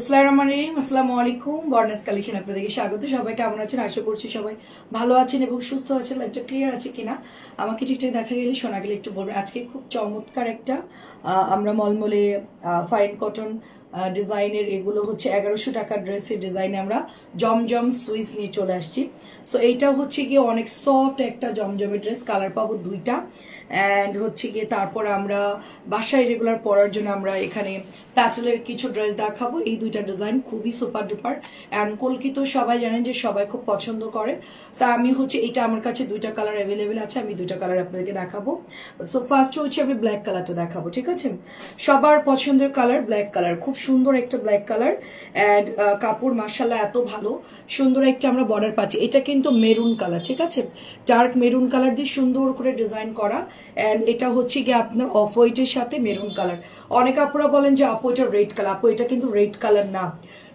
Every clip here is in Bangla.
আসসালামু আলাইকুম। বর্নাস কালেকশন আপনাদেরকে স্বাগত। সবাই কেমন আছেন? আশা করছি সবাই ভালো আছেন এবং সুস্থ আছেন। লাইফটা ক্লিয়ার আছে কিনা? আমাকে ঠিকঠাক দেখা গেলে শোনা গেলে একটু বলবেন। আজকে খুব চমৎকার একটা আমরা মলমলে ফাইন কটন ডিজাইনের এগুলো হচ্ছে এগারোশো টাকার ড্রেসের ডিজাইনে আমরা জমজম সুইচ নিয়ে চলে আসছি। সো এইটা হচ্ছে গিয়ে অনেক সফট একটা জমজমের ড্রেস কালার পাবো দুইটা। অ্যান্ড হচ্ছে গিয়ে তারপর আমরা বাসায় রেগুলার পরার জন্য আমরা এখানে প্যাটেলের কিছু ড্রেস দেখাবো। এই দুইটা ডিজাইন খুবই সুপার ডুপার। অ্যান্ড কলকি তো সবাই জানেন যে সবাই খুব পছন্দ করে। সো আমি হচ্ছে এটা আমার কাছে দুইটা কালার অ্যাভেলেবেল আছে, আমি দুইটা কালার আপনাদেরকে দেখাবো। সো ফার্স্ট হচ্ছে আমি ব্ল্যাক কালারটা দেখাবো, ঠিক আছে? সবার পছন্দের কালার ব্ল্যাক কালার খুব সুন্দর একটা ব্ল্যাক কালার অ্যান্ড কাপড় মাসাল্লাহ এত ভালো, সুন্দর একটা আমরা বর্ডার পাচ্ছি। এটা কিন্তু মেরুন কালার ঠিক আছে? ডার্ক মেরুন কালার দিয়ে সুন্দর করে ডিজাইন করা। অ্যান্ড এটা হচ্ছে গিয়ে আপনার অফ হোয়াইটের সাথে মেরুন কালার অনেক আপুরা বলেন যে আপু, এটা রেড কালার আপু, এটা কিন্তু রেড কালার না।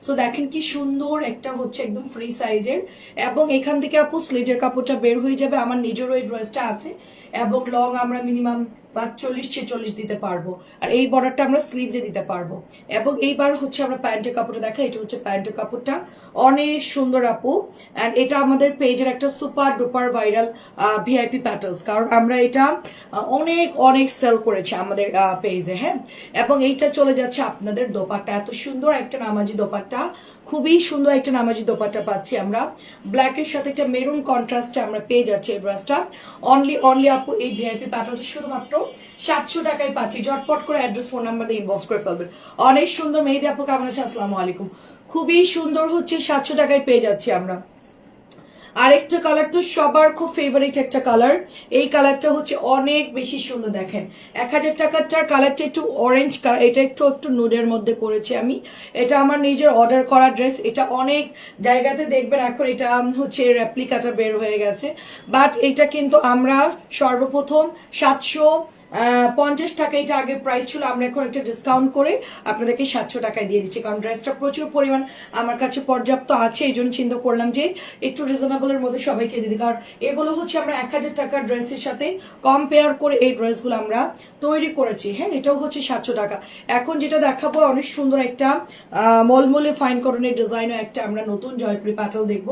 সো দেখেন কি সুন্দর একটা হচ্ছে একদম ফ্রি সাইজের এবং এখান থেকে আপু স্লিটের কাপড়টা বের হয়ে যাবে। আমার নিজেরও এই ড্রেসটা আছে। এবং লং আমরা মিনিমাম পাঁচচল্লিশ ছেচল্লিশ দিতে পারব। আর এই বর্ডারটা আমরা স্লিভসে দিতে পারব। এবং এইবার হচ্ছে আমরা প্যান্টের কাপড়টা দেখা, এটা হচ্ছে প্যান্টের কাপড়টা। অনেক সুন্দর আপু। অ্যান্ড এটা আমাদের পেজের একটা super duper viral VIP patterns কারণ আমরা এটা অনেক অনেক সেল করেছি আমাদের পেজে হ্যাঁ? এবং এইটা চলে যাচ্ছে আপনাদের দোপাট্টা। এত সুন্দর একটা নামাজি দোপাট্টা। খুবই সুন্দর একটা নামাজি দোপাট্টা পাচ্ছি আমরা। ব্ল্যাকের সাথে একটা মেরুন কন্ট্রাস্টে আমরা পেয়ে যাচ্ছি এই ড্রেসটা অনলি অনলি আপু এই ভিআইপি প্যাটার্নটা শুধুমাত্র সাতশো টাকায় পাচ্ছি। ঝটপট করে অ্যাড্রেস ফোন নাম্বার দিয়ে ইনবক্স করে ফেলবেন। অনেক সুন্দর মেহেদি আপু, কেমন আছে? আসসালামু আলাইকুম। খুবই সুন্দর হচ্ছে, সাতশো টাকায় পেয়ে যাচ্ছি আমরা। আরেকটা কালার তো সবার খুব ফেভারিট একটা কালার এই কালারটা হচ্ছে অনেক বেশি সুন্দর, দেখেন। এক হাজার টাকারটার কালারটা একটু অরেঞ্জ কালার এটা একটু একটু নুডের মধ্যে করেছি আমি। এটা আমার নিজের অর্ডার করা ড্রেস এটা অনেক জায়গাতে দেখবেন এখন এটা হচ্ছে রেপ্লিকাটা বের হয়ে গেছে। বাট এটা কিন্তু আমরা সর্বপ্রথম সাতশো পঞ্চাশ টাকা এটা আগে প্রাইস ছিল, আমরা এখন একটা ডিসকাউন্ট করে আপনাদেরকে সাতশো টাকায় দিয়ে দিচ্ছি। কারণ ড্রেসটা প্রচুর পরিমাণ আমার কাছে পর্যাপ্ত আছে, এই জন্য চিন্তা করলাম যে একটু রিজনেবলের মধ্যে সবাইকে দিয়ে দিই। কারণ এগুলো হচ্ছে আমরা এক হাজার টাকার ড্রেসের সাথে কম্পেয়ার করে এই ড্রেসগুলো আমরা তৈরি করেছি। হ্যাঁ এটাও হচ্ছে সাতশো টাকা। এখন যেটা দেখাবো, অনেক সুন্দর একটা মলমলে ফাইন করণের ডিজাইনও একটা আমরা নতুন জয়পুরি প্যাটেল দেখব।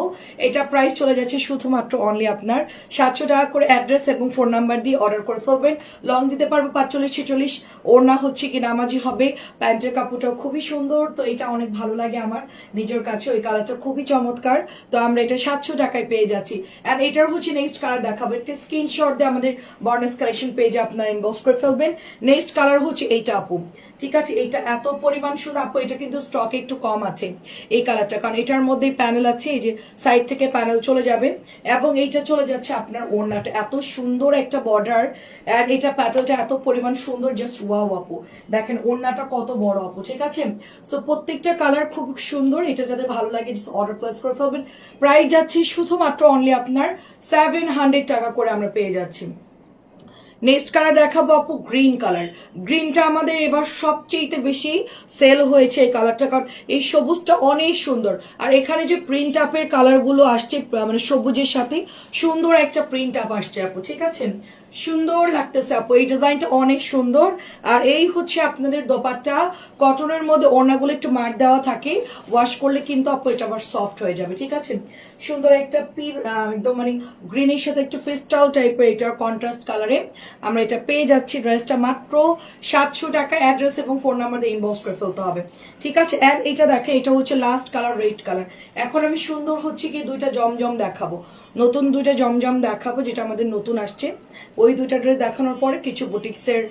এটা প্রাইস চলে যাচ্ছে শুধুমাত্র অনলি আপনার সাতশো টাকা করে অ্যাড্রেস এবং ফোন নাম্বার দিয়ে অর্ডার করে ফেলবেন। লং দিতে পারব পাঁচচল্লিশ, ছেচল্লিশ। ওড়না হচ্ছে কি নামাজি হবে। প্যান্টের কাপড়টাও খুবই সুন্দর, তো এটা অনেক ভালো লাগে আমার নিজের কাছে। ওই কালারটা খুবই চমৎকার। তো আমরা এটা সাতশো টাকায় পেয়ে যাচ্ছি। অ্যান্ড এটার হচ্ছে নেক্সট কালার দেখাবো। একটা স্ক্রিনশট দিয়ে আমাদের বর্নেস কালেকশন পেজে আপনারা ইনবক্স করে ফেলবেন। নেক্সট কালার হচ্ছে এইটা আপু। ঠিক আছে এটা এত পরিমাণ সুন্দর আপু, এটা কিন্তু স্টকে একটু কম আছে এই কালারটা কারণ এটার মধ্যে প্যানেল আছে, এই যে সাইড থেকে প্যানেল চলে যাবে এবং এইটা চলে যাচ্ছে আপনার ওড়নাটা। এত সুন্দর একটা বর্ডার অ্যান্ড এটা প্যাটেলটা এত পরিমাণ সুন্দর জাস্ট ওয়াও আপু। দেখেন, ওড়নাটা কত বড়, আপু, ঠিক আছে? সো প্রত্যেকটা কালার খুব সুন্দর, এটা যাদের ভালো লাগে অর্ডার প্লেস করে ফেলবেন। প্রাইস যাচ্ছে শুধুমাত্র অনলি আপনার সেভেন হান্ড্রেড টাকা করে আমরা পেয়ে যাচ্ছি। নেক্সট কালার দেখাবো আপু গ্রিন কালার গ্রিনটা আমাদের এবার সবচেয়ে বেশি সেল হয়েছে এই কালারটা কারণ এই সবুজটা অনেক সুন্দর। আর এখানে যে প্রিন্ট আপের কালারগুলো আসছে মানে সবুজের সাথে, সুন্দর একটা প্রিন্ট আপ আসছে আপু, ঠিক আছে? সুন্দর লাগতেছে আপু, এই ডিজাইনটা অনেক সুন্দর। আর এই হচ্ছে আপনাদের দোপাট্টা কটনের মধ্যে ওড়নাগুলো একটু মার দেওয়া থাকে ওয়াশ করলে কিন্তু আপু এটা আবার সফট হয়ে যাবে, ঠিক আছে? সুন্দর একটা পির একদম মানে গ্রিনের সাথে একটু পেস্টাল টাইপের এটার কন্ট্রাস্ট কালারে আমরা এটা পেয়ে যাচ্ছি ড্রেসটা মাত্র সাতশো টাকা। অ্যাড্রেস এবং ফোন নাম্বার দিয়ে ইনবক্স করে ফেলতে হবে। ঠিক আছে? অ্যান্ড এটা দেখেন এটা হচ্ছে লাস্ট কালার রেড কালার এখন আমি সুন্দর হচ্ছে কি দুইটা জমজম দেখাবো। নতুন দুইটা জমজম দেখাবো, যেটা আমাদের নতুন আসছে। ওই দুইটা ড্রেস দেখানোর পরে কিছু বুটিক্সের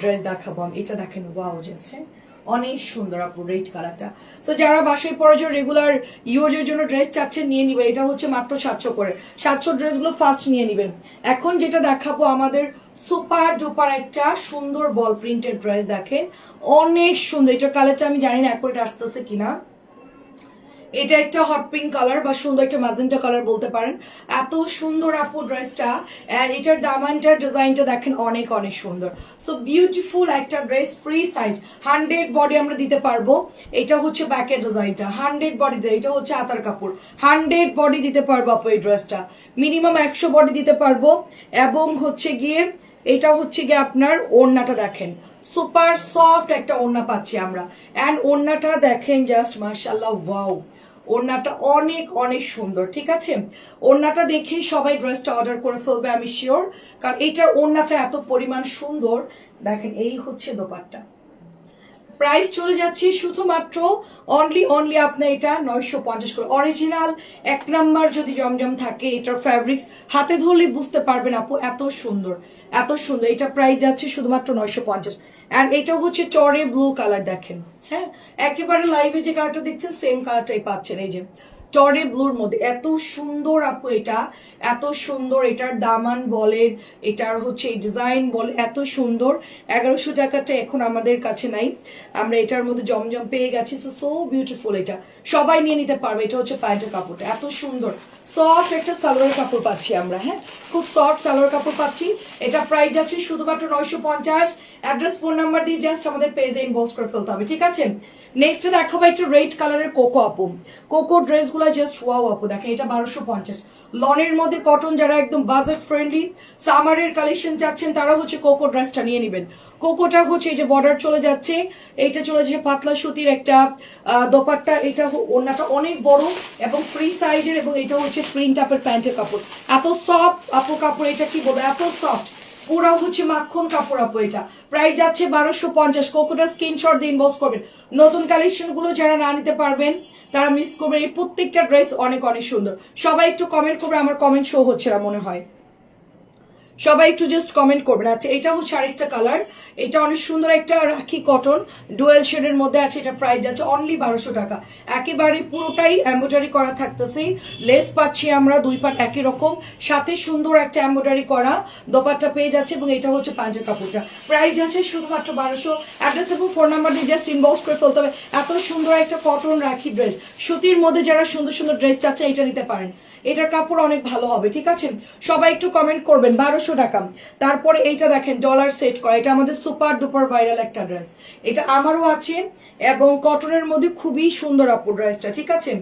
ড্রেস দেখাবো আমি। এটা দেখেন ওয়াও জাস্ট হ্যাঁ অনেক সুন্দর আপু রেড কালারটা সো যারা বাসায় পরে যে রেগুলার ইউজের জন্য ড্রেস চাচ্ছেন, নিয়ে নিবেন এটা হচ্ছে মাত্র সাতশো করে। সাতশো ড্রেসগুলো ফার্স্ট নিয়ে নিবেন। এখন যেটা দেখাবো আমাদের সুপার ডুপার একটা সুন্দর বল প্রিন্টের ড্রেস দেখেন। অনেক সুন্দর। এটা কালারটা আমি জানি না অ্যাকুরেট আসতেছে কিনা। এটা একটা হট পিঙ্ক কালার বা সুন্দর একটা ম্যাজেন্টা কালার বলতে পারেন। এত সুন্দর আপু ড্রেসটা এটার দামানটার ডিজাইনটা দেখেন অনেক অনেক সুন্দর। সো বিউটিফুল একটা dress free size hundred body আমরা দিতে পারব। এটা হচ্ছে ব্যাকের ডিজাইনটা হান্ড্রেড বডি দেয় এটা হচ্ছে আতার কাপড়। হান্ড্রেড বডি দিতে পারব আপু এই ড্রেসটা মিনিমাম একশো বডি দিতে পারব। এবং হচ্ছে গিয়ে, এটা হচ্ছে গিয়ে আপনার ওড়নাটা দেখেন। সুপার সফট একটা ওড়না পাচ্ছি আমরা। অ্যান্ড ওড়নাটা দেখেন জাস্ট মাশাল্লাহ ওয়াও ওড়নাটা অনেক অনেক সুন্দর, ঠিক আছে? ওড়নাটা দেখেই সবাই ড্রেসটা অর্ডার করে ফেলবে, আমি শিওর কারণ এইটার ওড়নাটা এত পরিমাণ সুন্দর। দেখেন, এই হচ্ছে দোপাট্টা। প্রাইস চলে যাচ্ছে শুধুমাত্র অনলি অনলি আপনার এটা নয়শো পঞ্চাশ করে। অরিজিনাল এক নাম্বার যদি জমজম থাকে, এটার ফ্যাব্রিক্স হাতে ধরলে বুঝতে পারবেন আপু, এত সুন্দর এত সুন্দর। এটা প্রাইস যাচ্ছে শুধুমাত্র নয়শো পঞ্চাশ। অ্যান্ড এটা হচ্ছে টরে ব্লু কালার দেখেন হ্যাঁ? একেবারে লাইভে যে কালারটা দেখছেন সেম কালারটাই পাচ্ছেন, এই যে। টরে ব্লুর মধ্যে। এত সুন্দর আপু এটা। এত সুন্দর এটার দামান বলেন এটার হচ্ছে ডিজাইন বল, এত সুন্দর। এগারোশো টাকাটা এখন আমাদের কাছে নাই। আমরা এটার মধ্যে জমজম পেয়ে গেছি। সো সো বিউটিফুল এটা। সবাই নিয়ে নিতে পারবে। এটা হচ্ছে প্যান্টের কাপড়টা। এত সুন্দর। সফট একটা সালোয়ার কাপড় পাচ্ছি আমরা হ্যাঁ? খুব সফট সালোয়ার কাপড় পাচ্ছি। এটা প্রাইস যাচ্ছে শুধুমাত্র নয়শো পঞ্চাশ। অ্যাড্রেস ফোন নাম্বার দিয়ে জাস্ট আমাদের পেজে ইনবক্স করে ফেলতে হবে, ঠিক আছে? নেক্সট দেখাবো একটা রেড কালারের কোকো আপু। কোকো ড্রেসগুলো জাস্ট ওয়াও আপু, দেখেন এটা বারোশো পঞ্চাশ। লনের মধ্যে কটন যারা একদম বাজেট ফ্রেন্ডলি সামারের কালেকশন চাচ্ছেন তারা হচ্ছে কোকো ড্রেসটা নিয়ে নেবেন। কোকোটা হচ্ছে এই যে বর্ডার চলে যাচ্ছে। এইটা চলে যাচ্ছে পাতলা সুতির একটা আহ, দোপাট্টা। এটা ওড়নাটা অনেক বড় এবং ফ্রি সাইজের এবং এটা হচ্ছে প্রিন্ট আপের প্যান্টের কাপড়। এত সফট আপু কাপড় এটা কি বলব? এত সফট পুরা হচ্ছে মাখন কাপড় আপু এটা। প্রাইস যাচ্ছে বারোশো পঞ্চাশ। কোকোটা স্ক্রিনশট দিয়ে ইনবক্স করবেন। নতুন কালেকশনগুলো যারা না নিতে পারবেন তারা মিস করবেন। এই প্রত্যেকটা ড্রেস অনেক অনেক সুন্দর। সবাই একটু কমেন্ট করবে আমার কমেন্ট শো হচ্ছে না মনে হয়। সবাই একটু জাস্ট কমেন্ট করবেন। আচ্ছা এটা হচ্ছে আরেকটা কালার এটা অনেক সুন্দর একটা রাখি কটন ডুয়েল শেডের মধ্যে আছে, এটা প্রাইস যাচ্ছে অনলি বারোশো টাকা। একেবারে পুরোটাই এম্ব্রয়ডারি করা থাকতেছে। লেস পাচ্ছি আমরা, দুই পাট একই রকম। সাথে সুন্দর একটা এম্ব্রয়ডারি করা দোপাট্টা পেয়ে যাচ্ছে এবং এটা হচ্ছে পাঞ্জার কাপড়টা। প্রাইস আছে শুধুমাত্র বারোশো। অ্যাড্রেস এবং ফোন নাম্বার দিয়ে জাস্ট ইনবক্স করে ফেলতে হবে। এত সুন্দর একটা কটন রাখি ড্রেস সুতির মধ্যে যারা সুন্দর সুন্দর ড্রেস চাচ্ছে, এটা নিতে পারেন। এটার কাপড় অনেক ভালো হবে, ঠিক আছে? সবাই একটু কমেন্ট করবেন, বারোশো টাকা। তারপরে এইটা দেখেন ডলার সেট করা। এটা আমাদের সুপার ডুপার ভাইরাল একটা ড্রেস এটা আমারও আছে এবং কটনের মধ্যে খুবই সুন্দর আপুর ড্রেসটা ঠিক আছে?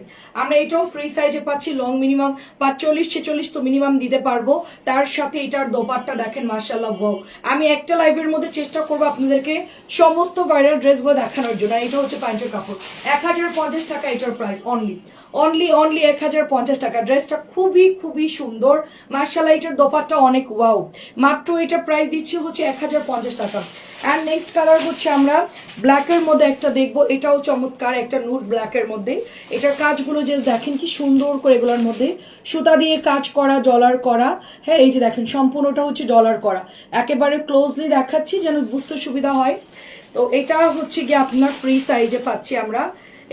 আমরা এটাও ফ্রি সাইজে পাচ্ছি লং মিনিমাম পাঁচচল্লিশ, ছেচল্লিশ তো মিনিমাম দিতে পারব। তার সাথে এটার দোপাট্টা দেখেন মার্শাল্লাহ বউ আমি একটা লাইভের মধ্যে চেষ্টা করব আপনাদেরকে সমস্ত ভাইরাল ড্রেসগুলো দেখানোর জন্য। এটা হচ্ছে প্যান্টের কাপড়। এক হাজার পঞ্চাশ টাকা এটার প্রাইস অনলি অনলি অনলি এক হাজার পঞ্চাশ টাকা। ড্রেসটা খুবই খুবই সুন্দর। মার্শাল্লাহ এটার দোপাট্টা অনেক ওয়াও মাত্র এটা প্রাইস দিচ্ছি হচ্ছে এক হাজার পঞ্চাশ টাকা। অ্যান্ড নেক্সট কালার হচ্ছে আমরা ব্ল্যাকের মধ্যে একটা দেখব। এটাও চমৎকার, একটা নুট ব্ল্যাকের মধ্যে। এটার কাজগুলো যে দেখেন কি সুন্দর করে এগুলোর মধ্যে। সুতা দিয়ে কাজ করা ডলার করা। হ্যাঁ এই যে দেখেন, সম্পূর্ণটা হচ্ছে ডলার করা। একেবারে ক্লোজলি দেখাচ্ছি যেন বুঝতে সুবিধা হয়। তো এটা হচ্ছে গিয়ে আপনার ফ্রি সাইজে পাচ্ছি আমরা।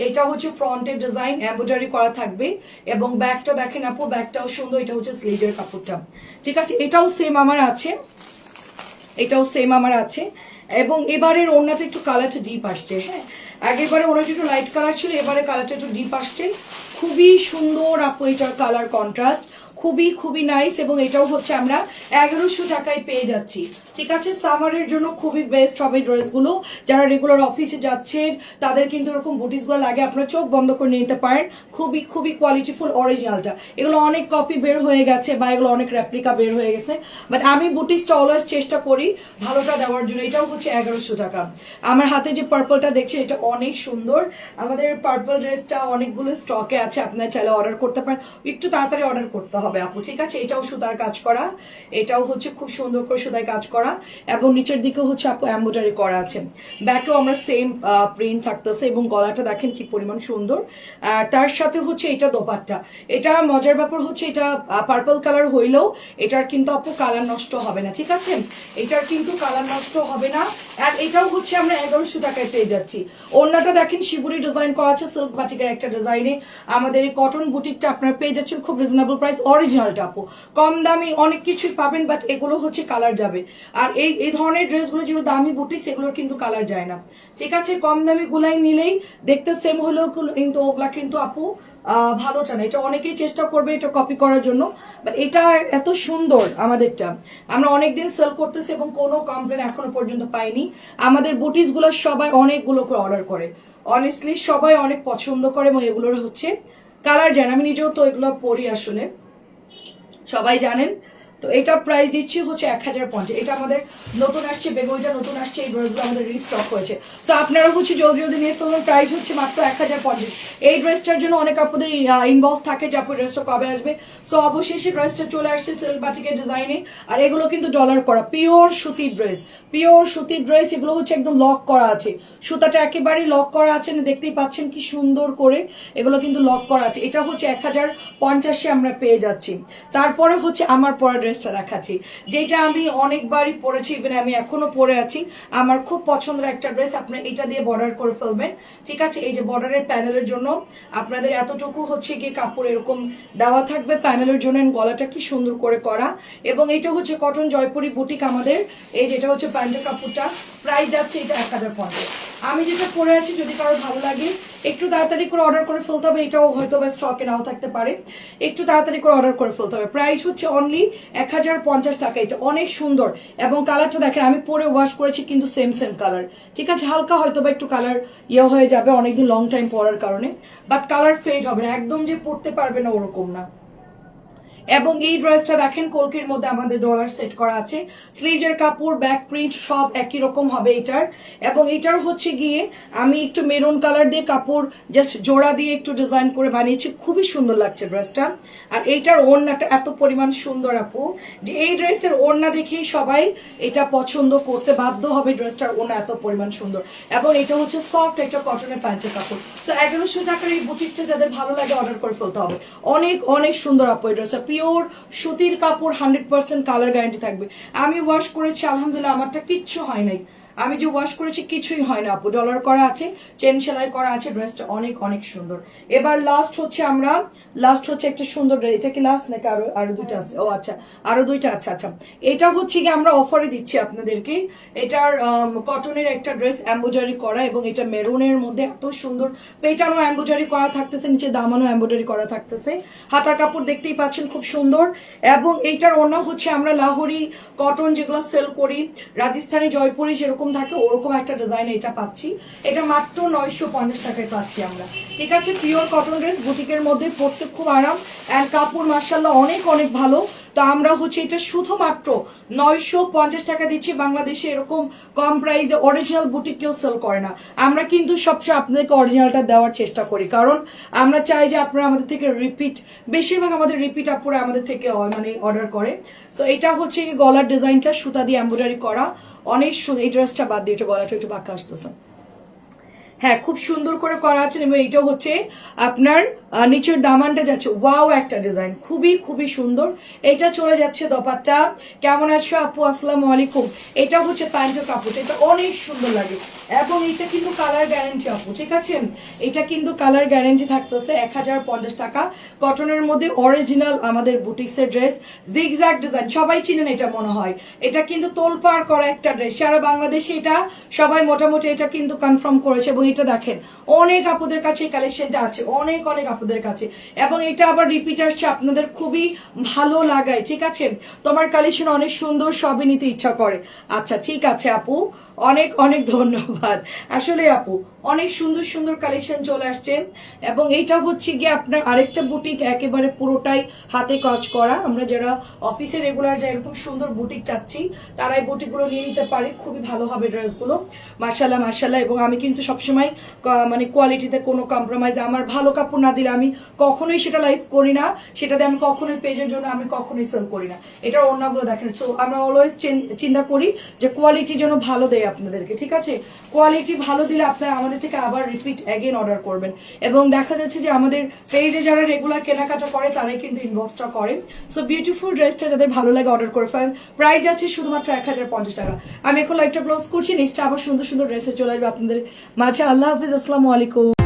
এটা হচ্ছে ফ্রন্টের ডিজাইন এমব্রয়ডারি করা থাকবে এবং ব্যাগটা দেখেন আপু, ব্যাগটাও সুন্দর, এটা হচ্ছে স্লিভের কাপড়টা। ঠিক আছে? এটাও সেম আমার আছে। এটাও সেম আমার আছে। এবং এবারের ওড়নাটা একটু কালারটা ডিপ আসছে হ্যাঁ? আগেরবারে ওনাটা একটু লাইট কালার ছিল, এবারে কালারটা একটু ডিপ আসছে। খুবই সুন্দর আপু এটার কালার কন্ট্রাস্ট খুবই খুবই নাইস এবং এটাও হচ্ছে আমরা এগারোশো টাকায় পেয়ে যাচ্ছি। ঠিক আছে সামারের জন্য খুবই বেস্ট হবে ড্রেসগুলো যারা রেগুলার অফিসে যাচ্ছেন, তাদের কিন্তু এরকম বুটিসগুলো লাগে, আপনারা চোখ বন্ধ করে নিতে পারেন। খুবই খুবই কোয়ালিটিফুল অরিজিনালটা এগুলো অনেক কপি বের হয়ে গেছে বা এগুলো অনেক রেপ্লিকা বের হয়ে গেছে। বাট আমি বুটিসটা অলওয়েজ চেষ্টা করি ভালোটা দেওয়ার জন্য। এটাও হচ্ছে এগারোশো টাকা। আমার হাতে যে পার্পলটা দেখছেন এটা অনেক সুন্দর। আমাদের পার্পল ড্রেসটা অনেকগুলো স্টকে আছে, আপনারা চাইলে অর্ডার করতে পারেন। একটু তাড়াতাড়ি অর্ডার করতে হবে আপু, ঠিক আছে? এটাও সুতার কাজ করা। এটাও হচ্ছে খুব সুন্দর করে সুতায় কাজ করা। এবং নিচের দিকেও হচ্ছে আপু এম্বোডারি করা আছে। ব্যাকেও আমরা সেম প্রিন্ট থাকতেছে এবং গলাটা দেখেন কি পরিমাণ সুন্দর। তার সাথে হচ্ছে এটা দোপাট্টা। এটা মজার ব্যাপার হচ্ছে এটা পার্পল কালার হইলেও এটার কিন্তু আপু কালার নষ্ট হবে না, ঠিক আছে? এটার কিন্তু কালার নষ্ট হবে না। আর এটাও হচ্ছে আমরা এগারোশো টাকায় পেয়ে যাচ্ছি। অন্যটা দেখেন শিবুরি ডিজাইন করা আছে সিল্ক বাটিকের একটা ডিজাইনে আমাদের এই কটন বুটিকটা আপনারা পেয়ে যাচ্ছেন খুব রিজনেবল প্রাইস অরিজিনালটা আপু। কম দামি অনেক কিছুই পাবেন বাট এগুলো হচ্ছে কালার যাবে। আর এই এই ধরনের ড্রেসগুলো যেগুলো দামি বুটি সেগুলোর কিন্তু কালার যায় না। ঠিক আছে কম দামি গুলাই নিলেই দেখতে সেম হলেও কিন্তু ওগুলা কিন্তু আপু আহ, ভালোটা না এটা অনেকেই চেষ্টা করবে এটা কপি করার জন্য। বাট এটা এত সুন্দর আমাদেরটা। আমরা অনেকদিন সেল করতেছি এবং কোনো কমপ্লেন এখনও পর্যন্ত পাইনি। আমাদের বুটিসগুলো সবাই অনেকগুলো করে অর্ডার করে। অনেস্টলি সবাই অনেক পছন্দ করে এবং এগুলোর হচ্ছে কালার জান আমি নিজেও তো এগুলো পরি আসলে। সবাই জানেন তো এটা প্রাইস দিচ্ছি হচ্ছে এক হাজার পঞ্চাশ। এটা আমাদের নতুন আসছে, বেগুনিটা নতুন আসছে, এই ড্রেসগুলো আমাদের রিস্টক হয়েছে। সো আপনারা হচ্ছে জলদি জলদি নিয়ে ফেলুন প্রাইস হচ্ছে মাত্র এক হাজার পঞ্চাশ। এই ড্রেসটার জন্য অনেক আপনাদের ইনবক্স থাকে যে আপনার ড্রেসটা কবে আসবে। সো অবশেষে ড্রেসটা চলে আসছে সিল্ক বাটিকের ডিজাইনে আর এগুলো কিন্তু ডলার করা পিওর সুতির ড্রেস পিওর সুতির ড্রেস এগুলো হচ্ছে একদম লক করা আছে। সুতাটা একেবারেই লক করা আছে না, দেখতেই পাচ্ছেন কি সুন্দর করে এগুলো কিন্তু লক করা আছে। এটা হচ্ছে এক হাজার পঞ্চাশে আমরা পেয়ে যাচ্ছি। তারপরে হচ্ছে আমার পরা ড্রেসটা দেখাচ্ছি। যেটা আমি অনেকবারই পরেছি ইভেন আমি এখনও পরে আছি। আমার খুব পছন্দের একটা ড্রেস আপনার এটা দিয়ে বর্ডার করে ফেলবেন। ঠিক আছে? এই যে বর্ডারের প্যানেলের জন্য আপনাদের এতটুকু হচ্ছে গিয়ে কাপড় এরকম দেওয়া থাকবে। প্যানেলের জন্য গলাটা কি সুন্দর করে করা। এবং এটা হচ্ছে কটন জয়পুরি বুটিক আমাদের। এই যেটা হচ্ছে প্যান্টের কাপড়টা। প্রাইস যাচ্ছে এটা এক হাজার পঞ্চাশ। আমি যেটা পরে আছি, যদি কারও ভালো লাগে একটু তাড়াতাড়ি করে অর্ডার করে ফেলতে হবে, এটাও হয়তো বা স্টকে নাও থাকতে পারে। একটু তাড়াতাড়ি করে অর্ডার করে ফেলতে হবে। প্রাইস হচ্ছে অনলি এক হাজার পঞ্চাশ টাকা, এটা অনেক সুন্দর। এবং কালারটা দেখেন, আমি পরে ওয়াশ করেছি, কিন্তু সেম সেম কালার ঠিক আছে, হালকা হয়তো বা একটু কালার ইয়ে হয়ে যাবে, অনেকদিন লং টাইম পরার কারণে। বাট কালার ফেড হবে না, একদম যে পড়তে পারবে না, ওরকম না। এবং এই ড্রেসটা দেখেন, কলকির মধ্যে আমাদের ডলার সেট করা আছে। স্লিভের কাপড় ব্যাক প্রিন্ট সব একই রকম হবে এটার। এবং এটার হচ্ছে গিয়ে, আমি একটু মেরুন কালার দিয়ে কাপড় জাস্ট জোড়া দিয়ে একটু ডিজাইন করে বানিয়েছি। খুবই সুন্দর লাগছে ড্রেসটা। আর এইটার ওড়নাটা এত পরিমাণ সুন্দর আপু, যে এই ড্রেসের ওড়না দেখেই সবাই এটা পছন্দ করতে বাধ্য হবে ড্রেসটার ওড়না এত পরিমাণ সুন্দর। এবং এটা হচ্ছে সফট একটা কটনের প্যান্টের কাপড়। সো এগারোশো টাকার এই বুটিকটা যাদের ভালো লাগে অর্ডার করে ফেলতে হবে। অনেক অনেক সুন্দর আপু এই ড্রেসটা। পিওর সুতির কাপড় হান্ড্রেড পার্সেন্ট কালার গ্যারান্টি থাকবে। আমি ওয়াশ করেছি, আলহামদুলিল্লাহ, আমারটা কিচ্ছু হয় নাই। আমি যে ওয়াশ করেছি কিছুই হয় না, আপু। ডলার করা আছে চেন সেলাই করা আছে ড্রেসটা অনেক অনেক সুন্দর। এবার লাস্ট হচ্ছে আমরা লাস্ট হচ্ছে একটা সুন্দর dress। এটা কি লাস্ট নাকি আরও আরও দুইটা আছে? ও আচ্ছা। আরও দুইটা আচ্ছা আচ্ছা। এটা হচ্ছে কি আমরা অফারে দিচ্ছি আপনাদেরকে। এটার কটনের একটা ড্রেস এম্বোজারি করা এবং এটা মেরুনের মধ্যে এত সুন্দর পেটানো এম্বোজারি করা থাকতেছে, নিচে দামানো এম্বোজারি করা থাকতেছে। হাতার কাপড় দেখতেই পাচ্ছেন খুব সুন্দর। এবং এইটার ওনা হচ্ছে আমরা লাহোরি কটন যেগুলো সেল করি, রাজস্থানি জয়পুরি যেরকম থাকে, ওরকম একটা ডিজাইন এটা পাচ্ছি। এটা মাত্র নয়শো পঞ্চাশ টাকায় পাচ্ছি আমরা। ঠিক আছে পিওর কটন ড্রেস বুটিকের মধ্যে পরতে খুব আরাম। অ্যান্ড কাপড় মার্শাল্লাহ অনেক অনেক ভালো। তো আমরা হচ্ছে এটা শুধুমাত্র নয়শো পঞ্চাশ টাকা দিচ্ছি। বাংলাদেশে এরকম কম প্রাইসে অরিজিনাল বুটিক কেউ সেল করে না। আমরা কিন্তু সবসময় আপনাদেরকে অরিজিনালটা দেওয়ার চেষ্টা করি। কারণ আমরা চাই যে আপনারা আমাদের থেকে রিপিট বেশিরভাগ আমাদের রিপিট আপুরা আমাদের থেকে মানে অর্ডার করে। সো এটা হচ্ছে গলার ডিজাইনটা, সুতা দিয়ে এম্ব্রয়ডারি করা। অনেক এই ড্রেসটা বাদ দিয়ে একটু গলাটা একটু বাঁকা আসতেছে। হ্যাঁ খুব সুন্দর করে করা আছে। এবং এইটা হচ্ছে আপনার নিচের দামানটা যাচ্ছে। ওয়াও একটা ডিজাইন খুবই খুবই সুন্দর। এটা চলে যাচ্ছে দপারটা কেমন আছো আপু? আসসালামু আলাইকুম। এটা হচ্ছে প্যান্টের কাপড়। এটা অনেক সুন্দর লাগে। এবং এটা কিন্তু কালার গ্যারেন্টি আপু, ঠিক আছে? এটা কিন্তু কালার গ্যারেন্টি থাকতেছে এক হাজার পঞ্চাশ টাকা। কটনের মধ্যে অরিজিনাল আমাদের বুটিক্সের ড্রেস জিগজ্যাগ ডিজাইন সবাই চিনেন এটা মনে হয়। এটা কিন্তু তোলপাড় করা একটা ড্রেস সারা বাংলাদেশে এটা সবাই মোটামুটি এটা কিন্তু কনফার্ম করেছে। এবং এটা দেখেন, অনেক আপুদের কাছে এই কালেকশনটা আছে। অনেক অনেক আপুদের কাছে। এবং এটা আবার রিপিট আসছে, আপনাদের খুবই ভালো লাগায়, ঠিক আছে? তোমার কালেকশন অনেক সুন্দর, সবই নিতে ইচ্ছা করে। আচ্ছা ঠিক আছে আপু, অনেক অনেক ধন্যবাদ। আসলে আপু, অনেক সুন্দর সুন্দর কালেকশন চলে আসছে। এবং এইটা হচ্ছে গিয়ে আপনার আরেকটা বুটিক একেবারে পুরোটাই হাতে কাজ করা। আমরা যারা অফিসে রেগুলার যাই এরকম সুন্দর বুটিক চাচ্ছি, তারা এই বুটিকগুলো নিয়ে নিতে পারে। খুবই ভালো হবে ড্রেসগুলো মাসাল্লাহ মাসাল্লাহ এবং আমি কিন্তু সবসময় মানে কোয়ালিটিতে কোনো কম্প্রোমাইজ আমার ভালো কাপড় না দিলে আমি কখনোই সেটা লাইভ করি না। সেটাতে আমি কখনোই পেজের জন্য আমি কখনোই সেল করি না। এটার অন্যগুলো দেখেন। সো আমরা অলওয়েজ চিন্তা করি যে কোয়ালিটি যেন ভালো দেয় আপনাদেরকে, ঠিক আছে? কোয়ালিটি ভালো দিলে আপনারা আমাদের থেকে আবার রিপিট অ্যাগেন অর্ডার করবেন। এবং দেখা যাচ্ছে যে আমাদের পেজে যারা রেগুলার কেনাকাটা করে, তারাই কিন্তু ইনবক্সটা করে। সো বিউটিফুল ড্রেসটা যাদের ভালো লাগে অর্ডার করে ফেলেন। প্রাইস যাচ্ছে শুধুমাত্র এক হাজার পঞ্চাশ টাকা। আমি এখন লাইভটা ক্লোজ করছি। নেক্সট আবার সুন্দর সুন্দর ড্রেসে চলে আসবে আপনাদের মাঝে। আল্লাহ হাফিজ। আসসালামু আলাইকুম।